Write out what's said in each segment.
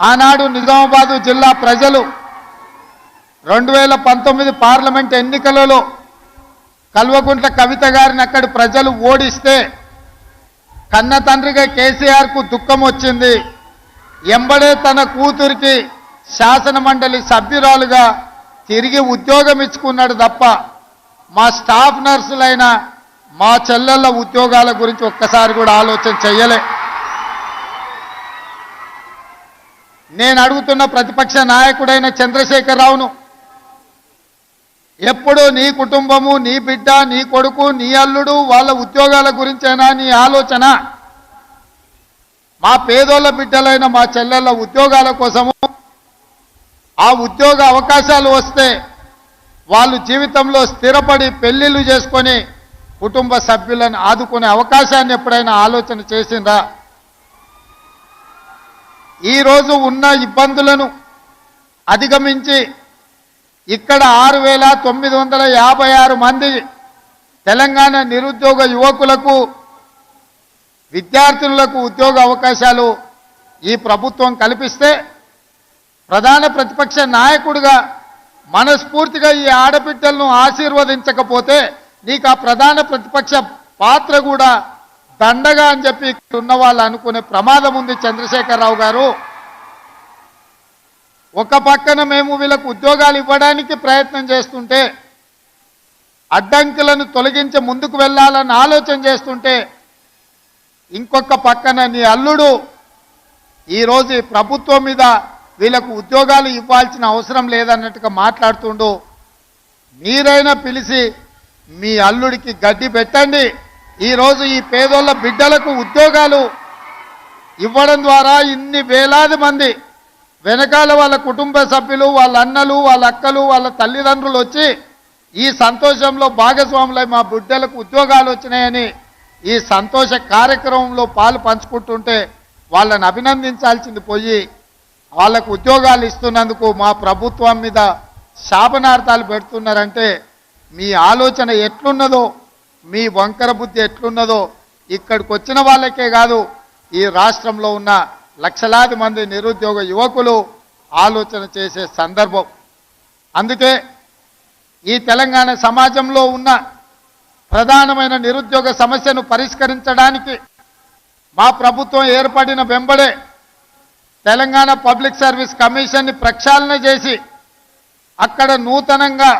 ఆనాడు నిజామాబాదు జిల్లా ప్రజలు రెండు వేల పంతొమ్మిది పార్లమెంట్ ఎన్నికలలో కల్వకుంట్ల కవిత గారిని అక్కడి ప్రజలు ఓడిస్తే కన్న తండ్రిగా కేసీఆర్కు దుఃఖం వచ్చింది. ఎంబడే తన కూతురికి శాసన మండలి సభ్యురాలుగా తిరిగి ఉద్యోగం ఇచ్చుకున్నాడు తప్ప మా స్టాఫ్ నర్సులైన మా చెల్లెళ్ళ ఉద్యోగాల గురించి ఒక్కసారి కూడా ఆలోచన చేయలే నేను అడుగుతున్న ప్రతిపక్ష నాయకుడైన చంద్రశేఖరరావును ఎప్పుడు నీ కుటుంబము నీ బిడ్డ నీ కొడుకు నీ అల్లుడు వాళ్ళ ఉద్యోగాల గురించేనా నీ ఆలోచన? మా పేదోళ్ళ బిడ్డలైన మా చెల్లెళ్ళ ఉద్యోగాల కోసము ఆ ఉద్యోగ అవకాశాలు వస్తే వాళ్ళు జీవితంలో స్థిరపడి పెళ్ళిళ్ళు చేసుకొని కుటుంబ సభ్యులను ఆదుకునే అవకాశాన్ని ఎప్పుడైనా ఆలోచన చేసిందా ఈరోజు ఉన్న ఇబ్బందులను అధిగమించి ఇక్కడ ఆరు వేల తొమ్మిది వందల యాభై ఆరు మంది తెలంగాణ నిరుద్యోగ యువకులకు విద్యార్థులకు ఉద్యోగ అవకాశాలు ఈ ప్రభుత్వం కల్పిస్తే ప్రధాన ప్రతిపక్ష నాయకుడిగా మనస్ఫూర్తిగా ఈ ఆడబిడ్డలను ఆశీర్వదించకపోతే నీకు ఆ ప్రధాన ప్రతిపక్ష పాత్ర కూడా దండగా అని చెప్పి ఉన్న వాళ్ళు అనుకునే ప్రమాదం ఉంది చంద్రశేఖరరావు గారు. ఒక పక్కన మేము వీళ్ళకు ఉద్యోగాలు ఇవ్వడానికి ప్రయత్నం చేస్తుంటే అడ్డంకులను తొలగించి ముందుకు వెళ్ళాలని ఆలోచన చేస్తుంటే ఇంకొక పక్కన నీ అల్లుడు ఈరోజు ప్రభుత్వం మీద వీళ్ళకు ఉద్యోగాలు ఇవ్వాల్సిన అవసరం లేదన్నట్టుగా మాట్లాడుతుండు. మీరైనా పిలిచి మీ అల్లుడికి గడ్డి పెట్టండి. ఈరోజు ఈ పేదోళ్ళ బిడ్డలకు ఉద్యోగాలు ఇవ్వడం ద్వారా ఇన్ని వేలాది మంది వెనకాల వాళ్ళ కుటుంబ సభ్యులు వాళ్ళ అన్నలు వాళ్ళ అక్కలు వాళ్ళ తల్లిదండ్రులు వచ్చి ఈ సంతోషంలో భాగస్వాములై మా బిడ్డలకు ఉద్యోగాలు వచ్చినాయని ఈ సంతోష కార్యక్రమంలో పాలు పంచుకుంటుంటే వాళ్ళని అభినందించాల్సింది పోయి వాళ్ళకు ఉద్యోగాలు ఇస్తున్నందుకు మా ప్రభుత్వం మీద శాపనార్థాలు పెడుతున్నారంటే మీ ఆలోచన ఎట్లున్నదో మీ వంకర బుద్ధి ఎట్లున్నదో ఇక్కడికి వచ్చిన వాళ్ళకే కాదు ఈ రాష్ట్రంలో ఉన్న లక్షలాది మంది నిరుద్యోగ యువకులు ఆలోచన చేసే సందర్భం. అందుకే ఈ తెలంగాణ సమాజంలో ఉన్న ప్రధానమైన నిరుద్యోగ సమస్యను పరిష్కరించడానికి మా ప్రభుత్వం ఏర్పడిన వెంబడే తెలంగాణ పబ్లిక్ సర్వీస్ కమిషన్ని ప్రక్షాళన చేసి అక్కడ నూతనంగా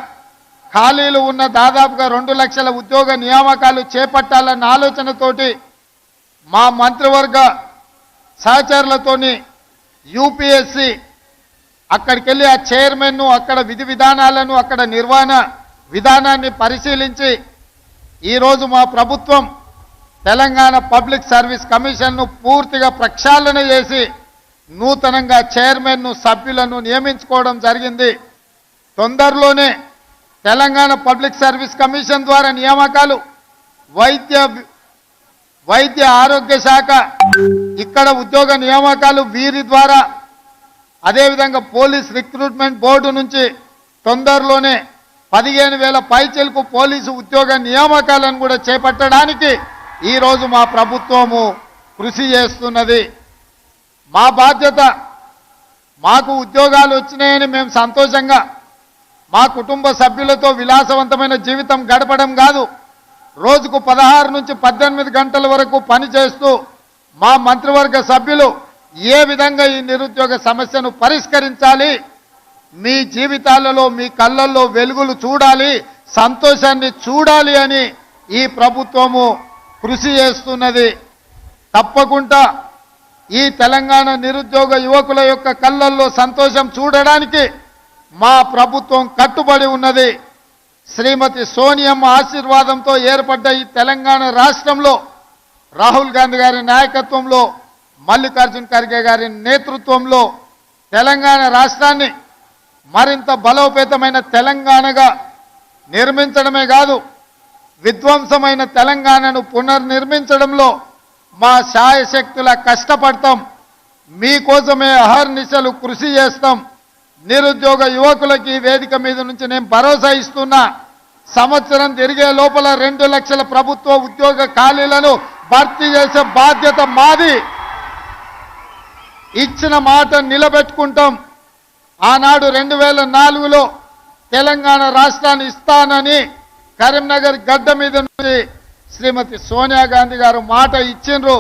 ఖాళీలు ఉన్న దాదాపుగా రెండు లక్షల ఉద్యోగ నియామకాలు చేపట్టాలన్న ఆలోచనతోటి మా మంత్రివర్గ సహచరులతోని యూపీఎస్సి అక్కడికి వెళ్ళి ఆ చైర్మన్ను అక్కడ విధి విధానాలను అక్కడ నిర్వహణ విధానాన్ని పరిశీలించి ఈరోజు మా ప్రభుత్వం తెలంగాణ పబ్లిక్ సర్వీస్ కమిషన్ను పూర్తిగా ప్రక్షాళన చేసి నూతనంగా చైర్మన్ను సభ్యులను నియమించుకోవడం జరిగింది. తొందరలోనే తెలంగాణ పబ్లిక్ సర్వీస్ కమిషన్ ద్వారా నియామకాలు వైద్య వైద్య ఆరోగ్య శాఖ ఇక్కడ ఉద్యోగ నియామకాలు వీరి ద్వారా అదేవిధంగా పోలీస్ రిక్రూట్మెంట్ బోర్డు నుంచి తొందరలోనే పదిహేను వేల పైచలకు పోలీసు ఉద్యోగ నియామకాలను కూడా చేపట్టడానికి ఈరోజు మా ప్రభుత్వము కృషి చేస్తున్నది. మా బాధ్యత మాకు ఉద్యోగాలు వచ్చినాయని మేము సంతోషంగా మా కుటుంబ సభ్యులతో విలాసవంతమైన జీవితం గడపడం కాదు. రోజుకు పదహారు నుంచి పద్దెనిమిది గంటల వరకు పనిచేస్తూ మా మంత్రివర్గ సభ్యులు ఏ విధంగా ఈ నిరుద్యోగ సమస్యను పరిష్కరించాలి? మీ జీవితాలలో మీ కళ్ళల్లో వెలుగులు చూడాలి సంతోషాన్ని చూడాలి అని ఈ ప్రభుత్వము కృషి చేస్తున్నది. తప్పకుండా ఈ తెలంగాణ నిరుద్యోగ యువకుల యొక్క కళ్ళల్లో సంతోషం చూడడానికి మా ప్రభుత్వం కట్టుబడి ఉన్నది. శ్రీమతి సోనియమ్మ ఆశీర్వాదంతో ఏర్పడ్డ ఈ తెలంగాణ రాష్ట్రంలో రాహుల్ గాంధీ గారి నాయకత్వంలో మల్లికార్జున్ ఖర్గే గారి నేతృత్వంలో తెలంగాణ రాష్ట్రాన్ని మరింత బలోపేతమైన తెలంగాణగా నిర్మించడమే కాదు విధ్వంసమైన తెలంగాణను పునర్నిర్మించడంలో మా శాయశక్తుల కష్టపడతాం. మీకోసమే అహర్నిశలు కృషి చేస్తాం. నిరుద్యోగ యువకులకి వేదిక మీద నుంచి నేను భరోసా ఇస్తున్నా. సంవత్సరం తిరిగే లోపల రెండు లక్షల ప్రభుత్వ ఉద్యోగ ఖాళీలను భర్తీ చేసే బాధ్యత మాది. ఇచ్చిన మాట నిలబెట్టుకుంటాం. ఆనాడు రెండు వేల నాలుగులో తెలంగాణ రాష్ట్రాన్ని ఇస్తానని కరీంనగర్ గడ్డ మీద నుండి శ్రీమతి సోనియా గాంధీ గారు మాట ఇచ్చిండ్రు.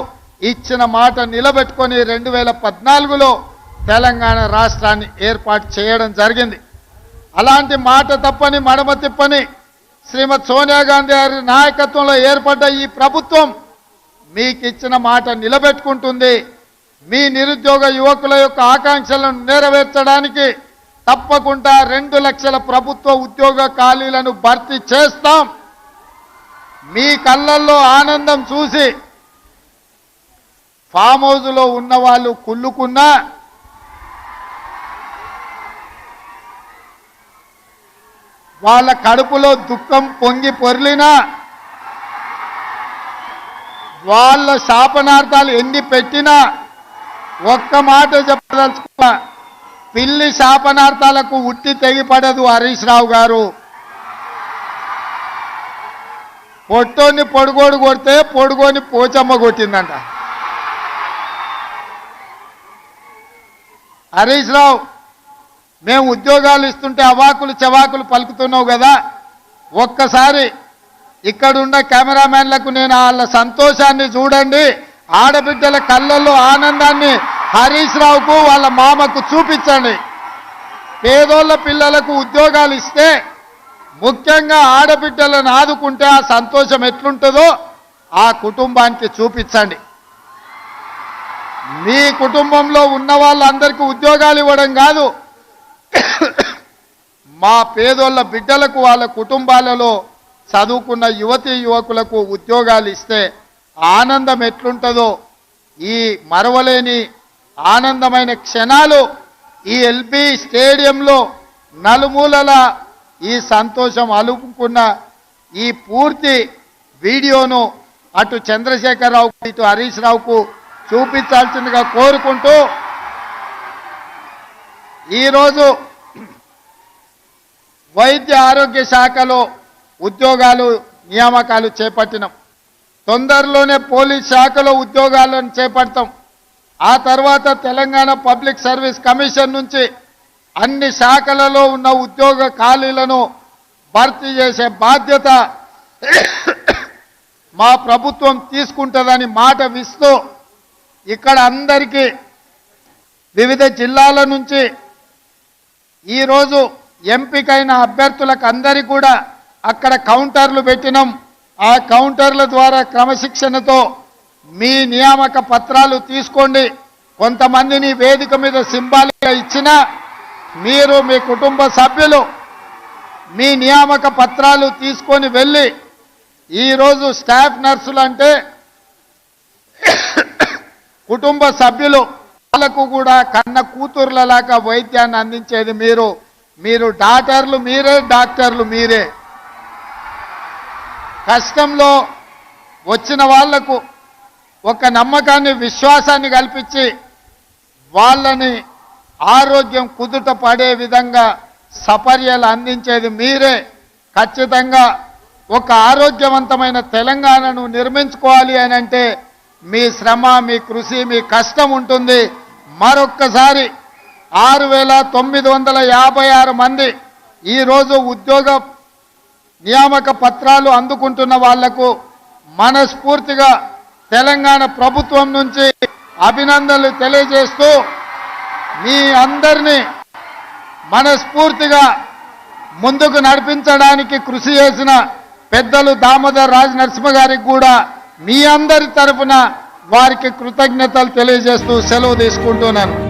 ఇచ్చిన మాట నిలబెట్టుకొని రెండు వేల పద్నాలుగులో తెలంగాణ రాష్ట్రాన్ని ఏర్పాటు చేయడం జరిగింది. అలాంటి మాట తప్పని మడమ తిప్పని శ్రీమతి సోనియా గాంధీ గారి నాయకత్వంలో ఏర్పడ్డ ఈ ప్రభుత్వం మీకు ఇచ్చిన మాట నిలబెట్టుకుంటుంది. మీ నిరుద్యోగ యువకుల యొక్క ఆకాంక్షలను నెరవేర్చడానికి తప్పకుండా రెండు లక్షల ప్రభుత్వ ఉద్యోగ ఖాళీలను భర్తీ చేస్తాం. మీ కళ్ళల్లో ఆనందం చూసి ఫామ్ హౌస్లో ఉన్న వాళ్ళు కుళ్ళుకున్నా వాళ్ళ కడుపులో దుఃఖం పొంగి పొర్లినా వాళ్ళ శాపనార్థాలు ఎన్ని పెట్టినా ఒక్క మాట చెప్పదలుచుకున్నా పిల్లి శాపనార్థాలకు ఉట్టి తెగిపడదు హరీష్ రావు గారు. పొట్టోని పొడుగోడు కొడితే పొడుగోని పోచమ్మ కొట్టిందంట. హరీష్ రావు మేము ఉద్యోగాలు ఇస్తుంటే అవాకులు చవాకులు పలుకుతున్నావు కదా. ఒక్కసారి ఇక్కడున్న కెమెరామెన్లకు నేను వాళ్ళ సంతోషాన్ని చూడండి. ఆడబిడ్డల కళ్ళల్లో ఆనందాన్ని హరీష్ రావుకు వాళ్ళ మామకు చూపించండి. పేదోళ్ళ పిల్లలకు ఉద్యోగాలు ఇస్తే ముఖ్యంగా ఆడబిడ్డలను ఆదుకుంటే ఆ సంతోషం ఎట్లుంటుందో ఆ కుటుంబానికి చూపించండి. మీ కుటుంబంలో ఉన్న వాళ్ళందరికీ ఉద్యోగాలు ఇవ్వడం కాదు. మా పేదోళ్ళ బిడ్డలకు వాళ్ళ కుటుంబాలలో చదువుకున్న యువతి యువకులకు ఉద్యోగాలు ఇస్తే ఆనందం ఎట్లుంటుందో ఈ మరవలేని ఆనందమైన క్షణాలు ఈ ఎల్బి స్టేడియంలో నలుమూలల ఈ సంతోషం అలుపుకున్న ఈ పూర్తి వీడియోను అటు చంద్రశేఖరరావు ఇటు హరీష్ రావుకు చూపించాల్సిందిగా కోరుకుంటూ ఈరోజు వైద్య ఆరోగ్య శాఖలో ఉద్యోగాలు నియామకాలు చేపట్టినాం. తొందరలోనే పోలీస్ శాఖలో ఉద్యోగాలను చేపడతాం. ఆ తర్వాత తెలంగాణ పబ్లిక్ సర్వీస్ కమిషన్ నుంచి అన్ని శాఖలలో ఉన్న ఉద్యోగ ఖాళీలను భర్తీ చేసే బాధ్యత మా ప్రభుత్వం తీసుకుంటుందని మాట విస్తూ ఇక్కడ అందరికీ వివిధ జిల్లాల నుంచి ఈరోజు ఎంపికైన అభ్యర్థులకు అందరి కూడా అక్కడ కౌంటర్లు పెట్టినాం. ఆ కౌంటర్ల ద్వారా క్రమశిక్షణతో మీ నియామక పత్రాలు తీసుకోండి. కొంతమందిని వేదిక మీద సింబాలిక్గా ఇచ్చినా మీరు మీ కుటుంబ సభ్యులు మీ నియామక పత్రాలు తీసుకొని వెళ్ళి ఈరోజు స్టాఫ్ నర్సులు అంటే కుటుంబ సభ్యులు వాళ్ళకు కూడా కన్న కూతుర్లలాగా వైద్యాన్ని అందించేది మీరు. మీరు డాక్టర్లు మీరే డాక్టర్లు మీరే. కష్టంలో వచ్చిన వాళ్ళకు ఒక నమ్మకాన్ని విశ్వాసాన్ని కల్పించి వాళ్ళని ఆరోగ్యం కుదుట పడే విధంగా సపర్యలు అందించేది మీరే. ఖచ్చితంగా ఒక ఆరోగ్యవంతమైన తెలంగాణను నిర్మించుకోవాలి అని అంటే మీ శ్రమ మీ కృషి మీ కష్టం ఉంటుంది. మరొక్కసారి ఆరు వేల తొమ్మిది వందల యాభై ఆరు మంది ఈరోజు ఉద్యోగ నియామక పత్రాలు అందుకుంటున్న వాళ్ళకు మనస్ఫూర్తిగా తెలంగాణ ప్రభుత్వం నుంచి అభినందనలు తెలియజేస్తూ మీ అందరినీ మనస్ఫూర్తిగా ముందుకు నడిపించడానికి కృషి చేసిన పెద్దలు దామోదర్ రాజ్ నరసింహ గారికి కూడా మీ అందరి తరఫున వారికి కృతజ్ఞతలు తెలియజేస్తూ సెలవు తీసుకుంటున్నాను.